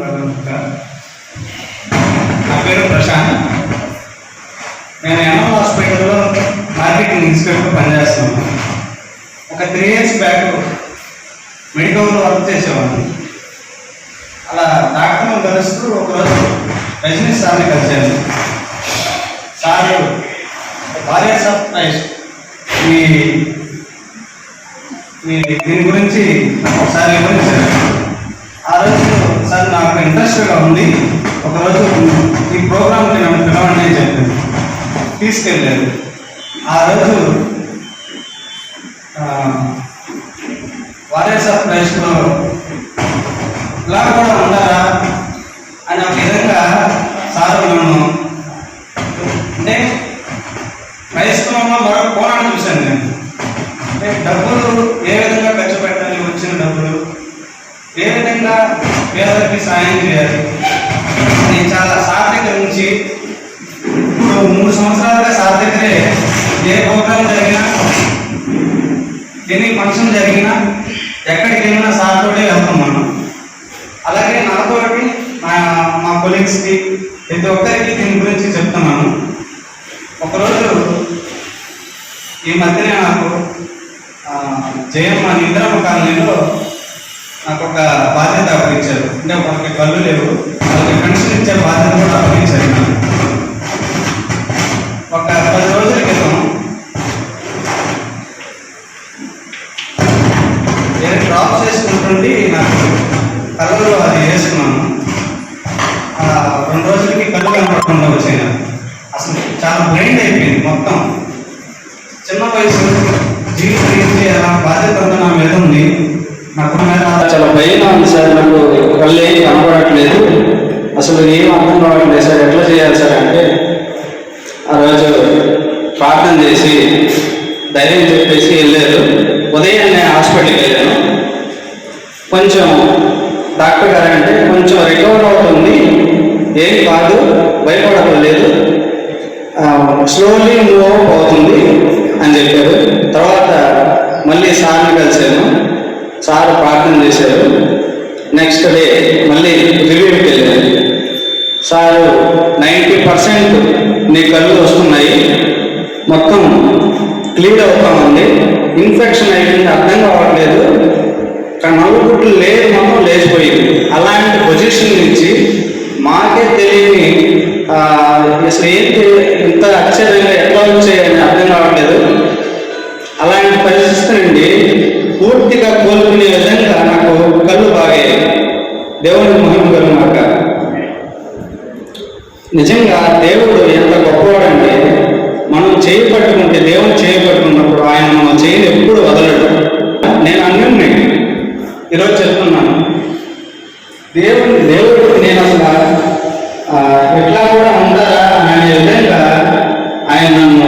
నా పేరు ప్రశాంత్. నేను ఎన్ఎం హాస్పిటల్లో మార్కెటింగ్ ఇన్స్పెక్టర్ పనిచేస్తున్నాను. ఒక త్రీ ఇయర్స్ బ్యాక్ మెడికల్లో వర్క్ చేసేవాడిని. అలా డాక్టర్ను కలుస్తూ ఒకరోజు రజనీ సార్ని కలిశాను. సార్ భార్య సర్ప్రైజ్ మీ మీ దీని గురించి ఒకసారి వివరించారు ఆ రోజు సార్ నాకు ఇంట్రెస్ట్గా ఉంది. ఒకరోజు ఈ ప్రోగ్రామ్కి నన్ను పిలవండి అని చెప్పాను తీసుకెళ్ళారు. ఆ రోజు వారేసర్ ప్లేస్లో ఇలా కూడా ఉండరా అని ఒక విధంగా సార్ నన్ను అంటే క్రైస్తవంలో మరొక కోణాన్ని చూశాను నేను. అంటే డబ్బులు ఏ విధంగా ఖర్చు పెట్టాలి వచ్చిన డబ్బులు? ఏ విధంగా పేదలకి సాయం చేయాలి? నేను చాలా సార్ నుంచి ఇప్పుడు మూడు సంవత్సరాలుగా సార్ ఏ ప్రోగ్రామ్ జరిగినా ఎన్ని ఫంక్షన్ జరిగినా ఎక్కడికి వెళ్ళినా సార్ వెళ్తాం మనం. అలాగే నాతోటి మా మా కొలీగ్స్కి ప్రతి ఒక్కరికి దీని గురించి చెప్తున్నాను. ఒకరోజు ఈ మధ్యనే నాకు జయమ్మ నిద్రమ్మ కాలనీలో నాకు ఒక బాధ్యత అప్పగించారు. అంటే వాళ్ళకి కళ్ళు లేవు. వాళ్ళకి పెన్షన్ ఇచ్చే బాధ్యత కూడా అప్పగించారు నాకు. ఒక పది రోజుల క్రితం నేను డ్రాప్ చేసుకుంటుండి నాకు కళ్ళలో అది వేసుకున్నాను. ఆ, రెండు రోజులకి కళ్ళు కనపడకుండా వచ్చాయి అసలు చాలా బ్లైండ్ అయిపోయింది మొత్తం. చిన్న వయసు జీవితం ఏం చేయాలా బాధ్యత అంతా నా మీద ఉంది నాకు నా మీద చాలా భయంగా ఉంది సార్ నాకు కళ్ళు ఏం కనపడట్లేదు అసలు ఏం అర్థం కావట్లేదు సార్ ఎట్లా చేయాలి సార్ అంటే ఆ రోజు ప్రార్థన చేసి ధైర్యం చెప్పేసి వెళ్ళారు. ఉదయాన్నే హాస్పిటల్కి వెళ్ళాను. కొంచెం డాక్టర్ గారు అంటే కొంచెం రికవర్ అవుతుంది. ఏం కాదు భయపడలేదు స్లోలీ మూవ్ అప్ అవుతుంది అని చెప్పారు. తర్వాత మళ్ళీ సార్ని కలిశాను. సార్ ప్రార్థన చేశారు. Next day sir ninety percent నీ కళ్ళు వస్తున్నాయి. మొత్తం క్లియర్ అవుతా ఉంది. ఇన్ఫెక్షన్ అయిపోయింది అర్థం కావట్లేదు. కానీ నలుగుట్లు లేదు మొత్తం లేచిపోయింది. అలాంటి పొజిషన్ నుంచి మాకే తెలియని అసలు ఏంటి ఇంత ఆశ్చర్యంగా ఎట్లా వచ్చాయని అర్థం కావట్లేదు. అలాంటి పరిస్థితి నుండి పూర్తిగా కోలుకునే విధంగా నాకు కళ్ళు బాగాయి దేవుని మహిమ కలుగునాక నిజంగా దేవుడు ఎంత గొప్పవాడంటే మనం చేయి పట్టుకుంటే దేవుడు చేయి పట్టుకున్నప్పుడు ఆయన మన చేయిని ఎప్పుడు వదలడు. నేను అన్నీ ఈరోజు చెప్తున్నాను. దేవుడు దేవుడు నేను అసలు ఎట్లా కూడా ఉండాలా అనే విధంగా ఆయన నన్ను